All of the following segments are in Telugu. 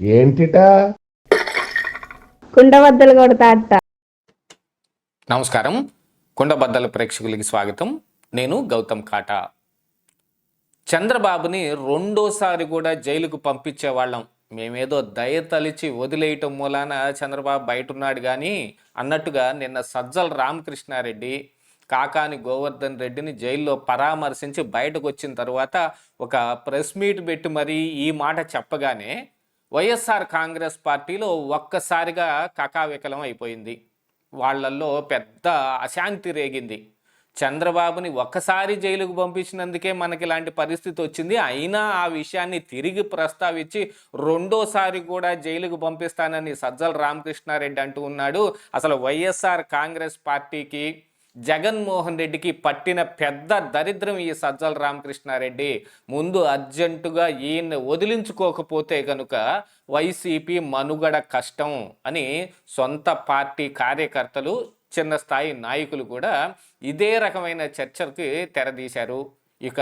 ఏంటిటా? కుండబద్దలు కొడతా అత్త. నమస్కారం. కుండబద్దల ప్రేక్షకులకి స్వాగతం. నేను గౌతమ్ కాటా. చంద్రబాబుని రెండోసారి కూడా జైలుకు పంపించే వాళ్ళం మేమేదో దయ తలిచి వదిలేయటం మూలాన చంద్రబాబు బయట ఉన్నాడు కానీ అన్నట్టుగా నిన్న సజ్జల రామకృష్ణారెడ్డి కాకాని గోవర్ధన్ రెడ్డిని జైల్లో పరామర్శించి బయటకు వచ్చిన తర్వాత ఒక ప్రెస్ మీట్ పెట్టి మరీ ఈ మాట చెప్పగానే వైఎస్ఆర్ కాంగ్రెస్ పార్టీలో ఒక్కసారిగా కకావికలం అయిపోయింది. వాళ్ళల్లో పెద్ద అశాంతి రేగింది. చంద్రబాబుని ఒక్కసారి జైలుకు పంపించినందుకే మనకి ఇలాంటి పరిస్థితి వచ్చింది. అయినా ఆ విషయాన్ని తిరిగి ప్రస్తావించి రెండోసారి కూడా జైలుకు పంపిస్తానని సజ్జల రామకృష్ణారెడ్డి అంటూ ఉన్నాడు. అసలు వైఎస్ఆర్ కాంగ్రెస్ పార్టీకి జగన్మోహన్ రెడ్డికి పట్టిన పెద్ద దరిద్రం ఈ సజ్జల రామకృష్ణారెడ్డి. ముందు అర్జెంటుగా ఈయన్ని వదిలించుకోకపోతే కనుక వైసీపీ మనుగడ కష్టం అని సొంత పార్టీ కార్యకర్తలు చిన్న స్థాయి నాయకులు కూడా ఇదే రకమైన చర్చలకి తెరదీశారు. ఇక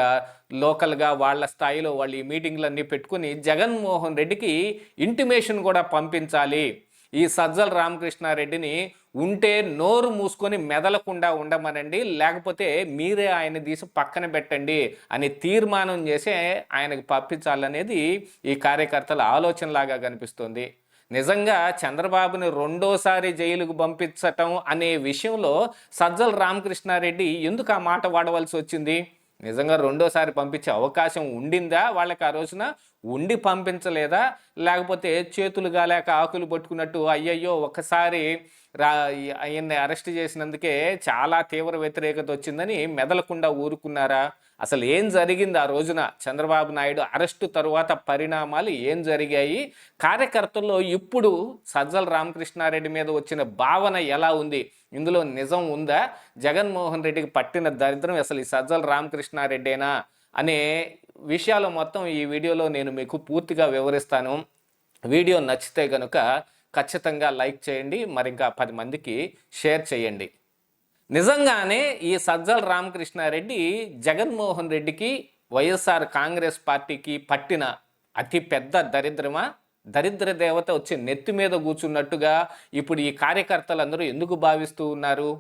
లోకల్గా వాళ్ళ స్థాయిలో వాళ్ళు ఈ మీటింగ్లన్నీ పెట్టుకుని జగన్మోహన్ రెడ్డికి ఇంటిమేషన్ కూడా పంపించాలి. ఈ సజ్జల రామకృష్ణారెడ్డిని ఉంటే నోరు మూసుకొని మెదలకుండా ఉండమనండి లేకపోతే మీరే ఆయన తీసి పక్కన పెట్టండి అని తీర్మానం చేసి ఆయనకు పంపించాలనేది ఈ కార్యకర్తల ఆలోచనలాగా కనిపిస్తుంది. నిజంగా చంద్రబాబుని రెండోసారి జైలుకు పంపించటం అనే విషయంలో సజ్జల రామకృష్ణారెడ్డి ఎందుకు ఆ మాట వాడవలసి వచ్చింది? నిజంగా రెండోసారి పంపించే అవకాశం ఉండిందా? వాళ్ళకి ఆ రోజున ఉండి పంపించలేదా? లేకపోతే చేతులు గాలేక ఆకులు పట్టుకున్నట్టు అయ్యయ్యో ఒక్కసారి రా ఆయన్ని అరెస్ట్ చేసినందుకే చాలా తీవ్ర వ్యతిరేకత వచ్చిందని మెదలకుండా ఊరుకున్నారా? అసలు ఏం జరిగింది ఆ రోజున? చంద్రబాబు నాయుడు అరెస్టు తరువాత పరిణామాలు ఏం జరిగాయి? కార్యకర్తల్లో ఇప్పుడు సజ్జల రామకృష్ణారెడ్డి మీద వచ్చిన భావన ఎలా ఉంది? ఇందులో నిజం ఉందా? జగన్మోహన్ రెడ్డికి పట్టిన దరిద్రం అసలు ఈ సజ్జల రామకృష్ణారెడ్డేనా అనే విషయాలు మొత్తం ఈ వీడియోలో నేను మీకు పూర్తిగా వివరిస్తాను. వీడియో నచ్చితే కనుక ఖచ్చితంగా లైక్ చేయండి మరి ఇంకా పది మందికి షేర్ చేయండి. నిజంగానే ఈ సజ్జల రామకృష్ణారెడ్డి జగన్మోహన్ రెడ్డికి వైఎస్ఆర్ కాంగ్రెస్ పార్టీకి పట్టిన అతి పెద్ద దరిద్రమా? దరిద్ర దేవత వచ్చి నెత్తి మీద కూర్చున్నట్టుగా ఇప్పుడు ఈ కార్యకర్తలందరూ ఎందుకు భావిస్తూ ఉన్నారు?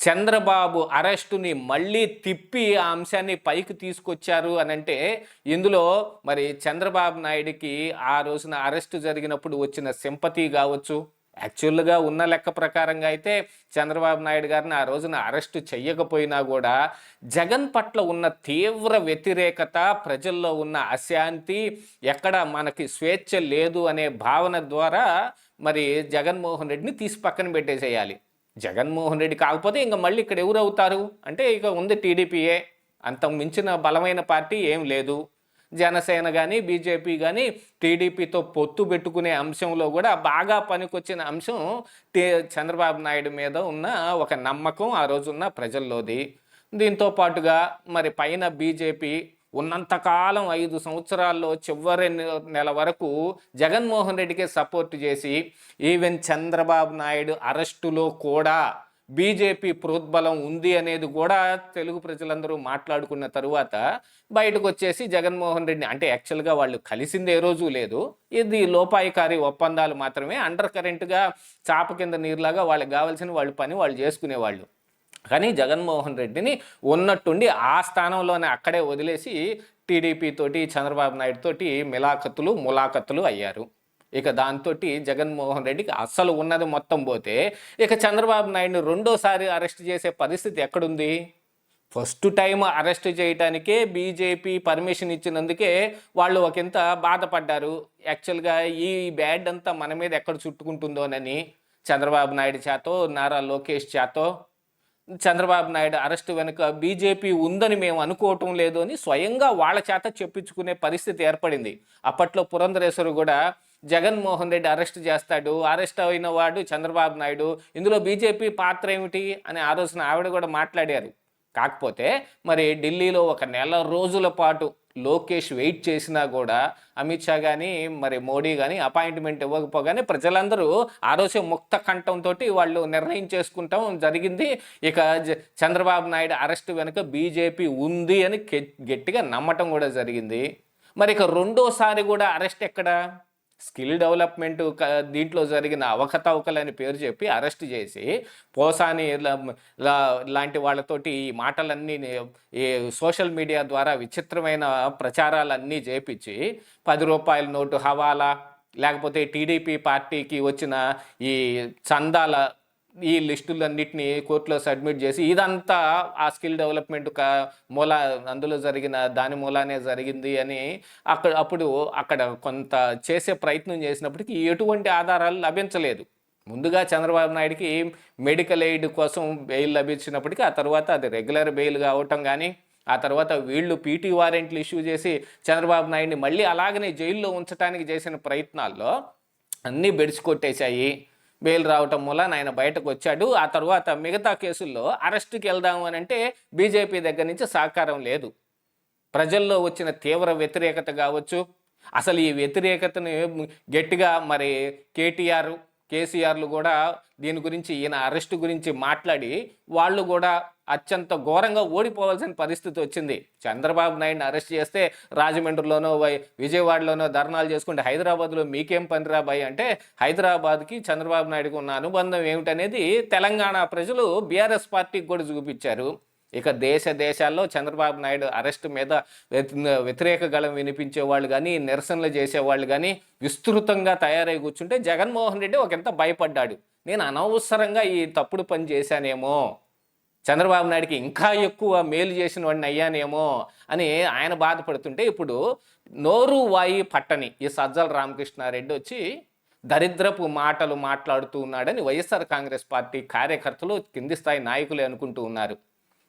చంద్రబాబు అరెస్టుని మళ్ళీ తిప్పి ఆ అంశాన్ని పైకి తీసుకొచ్చారు అని అంటే ఇందులో మరి చంద్రబాబు నాయుడికి ఆ రోజున అరెస్టు జరిగినప్పుడు వచ్చిన సింపతి కావచ్చు యాక్చువల్గా ఉన్న లెక్క ప్రకారంగా అయితే చంద్రబాబు నాయుడు గారిని ఆ రోజున అరెస్టు చెయ్యకపోయినా కూడా జగన్ పట్ల ఉన్న తీవ్ర వ్యతిరేకత ప్రజల్లో ఉన్న అశాంతి ఎక్కడ మనకి స్వేచ్ఛ లేదు అనే భావన ద్వారా మరి జగన్మోహన్ రెడ్డిని తీసి పక్కన పెట్టేసేయాలి. జగన్మోహన్ రెడ్డి కాకపోతే ఇంకా మళ్ళీ ఇక్కడ ఎవరు అవుతారు? అంటే ఇక ఉంది టీడీపీయే. అంత మించిన బలమైన పార్టీ ఏం లేదు. జనసేన కానీ బీజేపీ కానీ టీడీపీతో పొత్తు పెట్టుకునే అంశంలో కూడా బాగా పనికొచ్చిన అంశం చంద్రబాబు నాయుడు మీద ఉన్న ఒక నమ్మకం ఆ రోజున్న ప్రజల్లోది. దీంతో పాటుగా మరి పైన బీజేపీ ఉన్నంతకాలం ఐదు సంవత్సరాల్లో చివరి నెల వరకు జగన్మోహన్ రెడ్డికే సపోర్ట్ చేసి ఈవెన్ చంద్రబాబు నాయుడు అరెస్టులో కూడా బీజేపీ ప్రోద్బలం ఉంది అనేది కూడా తెలుగు ప్రజలందరూ మాట్లాడుకున్న తరువాత బయటకు వచ్చేసి జగన్మోహన్ రెడ్డి అంటే యాక్చువల్గా వాళ్ళు కలిసింది ఏ రోజు లేదు. ఇది లోపాయికారి ఒప్పందాలు మాత్రమే. అండర్ కరెంట్గా చాప కింద నీరులాగా వాళ్ళకి కావాల్సిన వాళ్ళ పని వాళ్ళు చేసుకునేవాళ్ళు. కానీ జగన్మోహన్ రెడ్డిని ఉన్నట్టుండి ఆ స్థానంలోనే అక్కడే వదిలేసి టీడీపీ తోటి చంద్రబాబు నాయుడు తోటి మిలాఖతులు ములాఖతులు అయ్యారు. ఇక దాంతో జగన్మోహన్ రెడ్డికి అస్సలు ఉన్నది మొత్తం పోతే ఇక చంద్రబాబు నాయుడుని రెండోసారి అరెస్ట్ చేసే పరిస్థితి ఎక్కడుంది? ఫస్ట్ టైం అరెస్ట్ చేయటానికే బీజేపీ పర్మిషన్ ఇచ్చినందుకే వాళ్ళు ఒకంత బాధపడ్డారు. యాక్చువల్గా ఈ బ్యాడ్ అంతా మన మీద ఎక్కడ చుట్టుకుంటుందోనని చంద్రబాబు నాయుడు చేతో నారా లోకేష్ చేతో చంద్రబాబు నాయుడు అరెస్ట్ వెనుక బీజేపీ ఉందని మేము అనుకోవటం లేదు అని స్వయంగా వాళ్ళ చేత చెప్పించుకునే పరిస్థితి ఏర్పడింది. అప్పట్లో పురంధరేశ్వరు కూడా జగన్మోహన్ రెడ్డి అరెస్ట్ చేస్తాడు అరెస్ట్ అయిన వాడు చంద్రబాబు నాయుడు. ఇందులో బీజేపీ పాత్ర ఏమిటి అని ఆ రోజున ఆవిడ కూడా మాట్లాడారు. కాకపోతే మరి ఢిల్లీలో ఒక నెల రోజుల పాటు లోకేష్ వెయిట్ చేసినా కూడా అమిత్ షా కానీ మరి మోడీ కానీ అపాయింట్మెంట్ ఇవ్వకపోగానే ప్రజలందరూ ఆ రోజు ముక్త కంఠంతో వాళ్ళు నిర్ణయం చేసుకుంటాం జరిగింది. ఇక చంద్రబాబు నాయుడు అరెస్ట్ వెనుక బీజేపీ ఉంది అని గట్టిగా నమ్మటం కూడా జరిగింది. మరి ఇక రెండోసారి కూడా అరెస్ట్ ఎక్కడ? స్కిల్ డెవలప్మెంట్ దీంట్లో జరిగిన అవకతవకలని పేరు చెప్పి అరెస్ట్ చేసి పోసాని లాంటి వాళ్ళతోటి ఈ మాటలన్నీ ఈ సోషల్ మీడియా ద్వారా విచిత్రమైన ప్రచారాలన్నీ చేపించి పది రూపాయల నోటు హవాలా లేకపోతే టీడీపీ పార్టీకి వచ్చిన ఈ చందాల ఈ లిస్టులన్నింటినీ కోర్టులో సబ్మిట్ చేసి ఇదంతా ఆ స్కిల్ డెవలప్మెంట్ కా మూల అందులో జరిగిన దాని మూలానే జరిగింది అని అక్కడ అప్పుడు అక్కడ కొంత చేసే ప్రయత్నం చేసినప్పటికీ ఎటువంటి ఆధారాలు లభించలేదు. ముందుగా చంద్రబాబు నాయుడికి మెడికల్ ఎయిడ్ కోసం బెయిల్ లభించినప్పటికీ ఆ తర్వాత అది రెగ్యులర్ బెయిల్ కావటం కానీ ఆ తర్వాత వీళ్ళు పీటీ వారెంట్లు ఇష్యూ చేసి చంద్రబాబు నాయుడిని మళ్ళీ అలాగనే జైల్లో ఉంచడానికి చేసిన ప్రయత్నాల్లో అన్నీ బెడిచి కొట్టేశాయి. బెయిల్ రావటం మూలన ఆయన బయటకు వచ్చాడు ఆ తర్వాత మిగతా కేసుల్లో అరెస్టుకి వెళ్దాము అని అంటే బీజేపీ దగ్గర నుంచి సహకారం లేదు. ప్రజల్లో వచ్చిన తీవ్ర వ్యతిరేకత కావచ్చు. అసలు ఈ వ్యతిరేకతను గట్టిగా మరి కేటీఆర్ కేసీఆర్లు కూడా దీని గురించి ఈయన అరెస్ట్ గురించి మాట్లాడి వాళ్ళు కూడా అత్యంత ఘోరంగా ఓడిపోవాల్సిన పరిస్థితి వచ్చింది. చంద్రబాబు నాయుడిని అరెస్ట్ చేస్తే రాజమండ్రిలోనో వై- విజయవాడలోనో ధర్నాలు చేసుకుంటే హైదరాబాద్లో మీకేం పనిరా భయ్ అంటే హైదరాబాద్కి చంద్రబాబు నాయుడుకి ఉన్న అనుబంధం ఏమిటనేది తెలంగాణ ప్రజలు బీఆర్ఎస్ పార్టీకి కూడా చూపించారు. ఇక దేశ దేశాల్లో చంద్రబాబు నాయుడు అరెస్ట్ మీద వ్యతి- వ్యతిరేక గళం వినిపించే వాళ్ళు కానీ నిరసనలు చేసేవాళ్ళు కానీ విస్తృతంగా తయారై కూర్చుంటే జగన్మోహన్ రెడ్డి ఒకంత భయపడ్డాడు. నేను అనవసరంగా ఈ తప్పుడు పని చేశానేమో చంద్రబాబు నాయుడికి ఇంకా ఎక్కువ మేలు చేసిన వాడిని అయ్యానేమో అని ఆయన బాధపడుతుంటే ఇప్పుడు నోరు వాయి పట్టని ఈ సజ్జల రామకృష్ణారెడ్డి వచ్చి దరిద్రపు మాటలు మాట్లాడుతూ ఉన్నాడని వైఎస్ఆర్ కాంగ్రెస్ పార్టీ కార్యకర్తలు కింది స్థాయి నాయకులే అనుకుంటూ ఉన్నారు.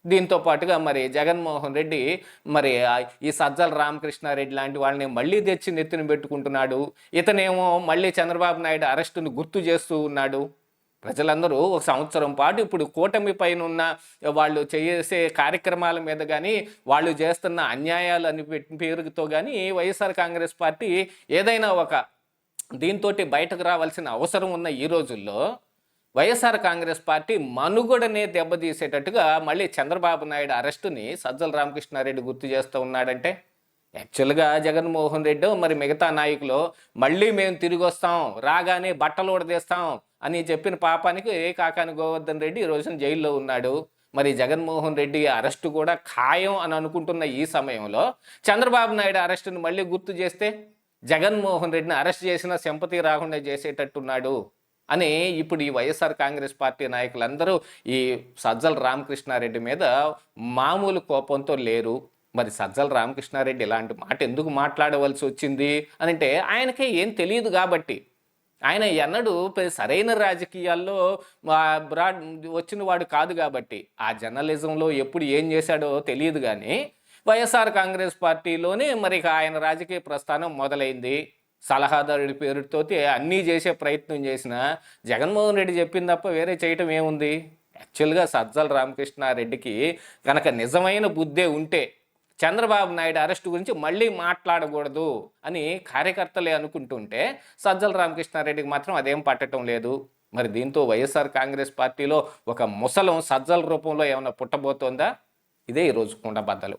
దీంతో పాటుగా మరి జగన్మోహన్ రెడ్డి మరి ఈ సజ్జల రామకృష్ణారెడ్డి లాంటి వాళ్ళని మళ్ళీ తెచ్చి నెత్తిన పెట్టుకుంటున్నాడు. ఇతనేమో మళ్ళీ చంద్రబాబు నాయుడు అరెస్టును గుర్తు చేస్తూ ఉన్నాడు. ప్రజలందరూ ఒక సంవత్సరం పాటు ఇప్పుడు కూటమి పైన ఉన్న వాళ్ళు చేసే కార్యక్రమాల మీద కానీ వాళ్ళు చేస్తున్న అన్యాయాలు అని పెట్టి పేరుతో కానీ వైఎస్ఆర్ కాంగ్రెస్ పార్టీ ఏదైనా ఒక దీంతో బయటకు రావాల్సిన అవసరం ఉన్న ఈ రోజుల్లో వైఎస్ఆర్ కాంగ్రెస్ పార్టీ మనుగడనే దెబ్బతీసేటట్టుగా మళ్ళీ చంద్రబాబు నాయుడు అరెస్టుని సజ్జల రామకృష్ణారెడ్డి గుర్తు చేస్తూ ఉన్నాడంటే యాక్చువల్గా జగన్మోహన్ రెడ్డి మరి మిగతా నాయకులు మళ్ళీ మేము తిరిగి వస్తాం రాగానే బట్టలు ఉడదీస్తాం అని చెప్పిన పాపానికి కాకాని గోవర్ధన్ రెడ్డి ఈ రోజున జైల్లో ఉన్నాడు. మరి జగన్మోహన్ రెడ్డి అరెస్టు కూడా ఖాయం అని అనుకుంటున్న ఈ సమయంలో చంద్రబాబు నాయుడు అరెస్టును మళ్ళీ గుర్తు చేస్తే జగన్మోహన్ రెడ్డిని అరెస్ట్ చేసిన సెంపతి రాకుండా చేసేటట్టున్నాడు. అని ఇప్పుడు ఈ వైఎస్ఆర్ కాంగ్రెస్ పార్టీ నాయకులందరూ ఈ సజ్జల రామకృష్ణారెడ్డి మీద మామూలు కోపంతో లేరు. మరి సజ్జల రామకృష్ణారెడ్డి ఇలాంటి మాట ఎందుకు మాట్లాడవలసి వచ్చింది అని అంటే ఆయనకే ఏం తెలియదు కాబట్టి. ఆయన ఎన్నడూ సరైన రాజకీయాల్లో బ్రాడ్ వచ్చిన వాడు కాదు కాబట్టి. ఆ జర్నలిజంలో ఎప్పుడు ఏం చేశాడో తెలియదు కానీ వైఎస్ఆర్ కాంగ్రెస్ పార్టీలోనే మరి ఇక ఆయన రాజకీయ ప్రస్థానం మొదలైంది. సలహాదారుడి పేరుతో అన్నీ చేసే ప్రయత్నం చేసిన జగన్మోహన్ రెడ్డి చెప్పింది తప్ప వేరే చేయటం ఏముంది? యాక్చువల్గా సజ్జల రామకృష్ణారెడ్డికి కనుక నిజమైన బుద్ధే ఉంటే చంద్రబాబు నాయుడు అరెస్ట్ గురించి మళ్ళీ మాట్లాడకూడదు అని కార్యకర్తలే అనుకుంటుంటే సజ్జల రామకృష్ణారెడ్డికి మాత్రం అదేం పట్టడం లేదు. మరి దీంతో వైఎస్ఆర్ కాంగ్రెస్ పార్టీలో ఒక ముసలం సజ్జల రూపంలో ఏమైనా పుట్టబోతోందా? ఇదే ఈరోజు కుండబద్దలు